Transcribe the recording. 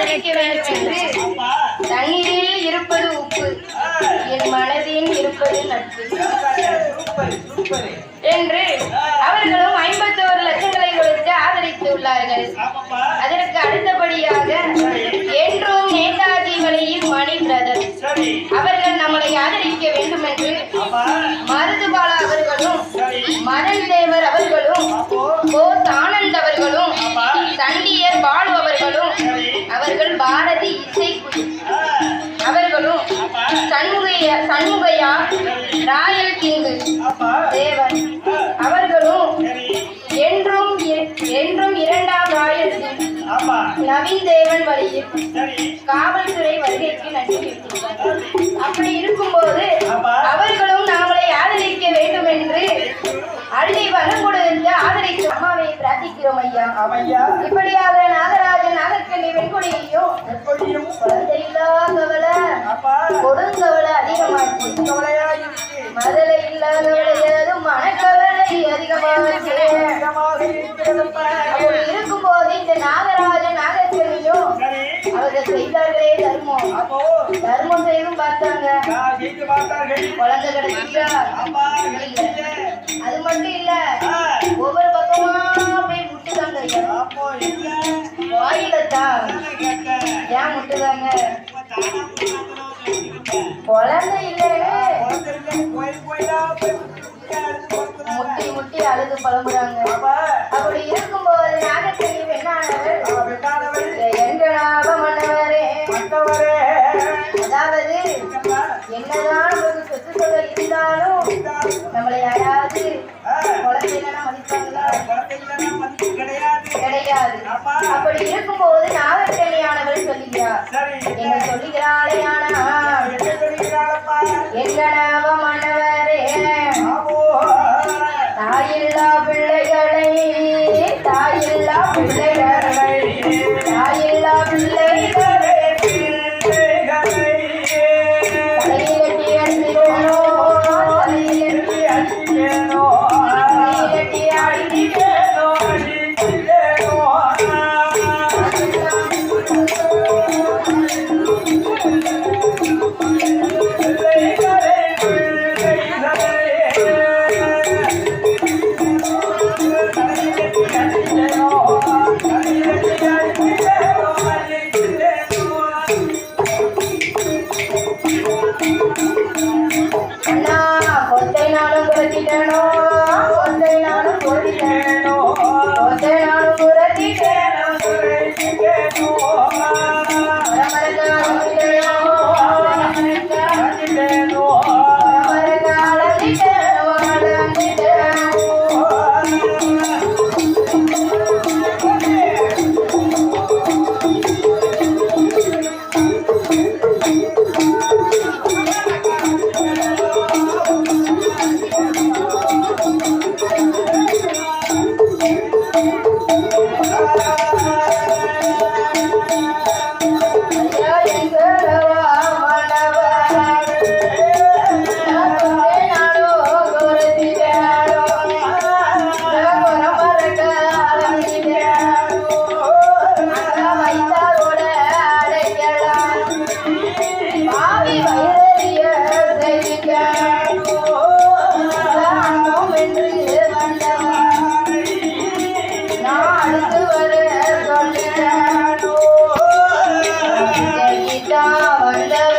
ஆதரிக்க வேண்டும் தண்ணீரில் இருப்பது உப்பு என் மனதில் இருப்பது நட்பு என்று அவர்களும் ஐம்பத்தோரு லட்சங்களை கொடுத்து ஆதரித்துள்ளார்கள் அதற்கு அடுத்தபடியாக என்றும் நேதாஜி வழியில் மணி பிரதர் அவர்கள் நம்மளை ஆதரிக்க வேண்டும் என்று மருதுபாலா அவர்களும் சரி தேவர் அவர்களும் போஸ் ஆனந்த் அவர்களும் தண்ணீர் சண்முகையா ராயல் கிங்கு ஆ, அவர்களும் என்றும் என்றும் இரண்டாம் ராயல் நவீன் தேவன் வழியில் காவல்துறை வருகைக்கு நன்றி அப்படி இருக்கும்போது அவர்களும் நாமளை ஆதரிக்க வேண்டும் என்று அள்ளி வரம் கொடுத்து ஆதரித்து அம்மாவை பிரார்த்திக்கிறோம் ஐயா. இப்படியாக நாகராஜன் நாகக்கண்ணி வெண்கொடியையும் எப்படியும் குழந்தை இல்லாதவளை அப்பா கொடுங்கவளை அதிகமாச்சு. மதலை இல்லாதவளை ஏதும் மனக்கவலை அதிகமாச்சு அப்படி இருக்கும்போது இந்த நாகராஜன் நாகக்கண்ணியும் சரி. அவர்கள் செய்தார்களே தர்மம். தர்மம் செய்தும் பார்த்தாங்க. குழந்தை கிடைச்சிட்டா அது மட்டும் இல்ல ஒவ்வொரு பக்கமா போய் முட்டுதாங்க. வாயில தான் ஏன் முட்டுதாங்க? குழந்தை போய் முட்டி. முட்டி அழுது புலம்புறாங்க ஆமா அப்படி இருக்கும்போது நாகக்கண்ணி பெண்ணானவர் அவ வெட்டாதவள். எங்க லாபம் மன்னவரே மற்றவரே அதாவது? என்னதான் நமக்கு சொத்து சொல்ல இருந்தாலும் நம்மளை யாராவது ஆ, குழந்தை இல்லைன்னா மதிப்பாங்களா? குழந்தைங்கன்னா மதிப்பு கிடையாது. அப்படி இருக்கும்போது நாகக்கண்ணியானவள் சொல்லுகிறார். என்ன சொல்லுகிறாளே ஆனா சொல்கிறாளப்பா Quiero. ஒரு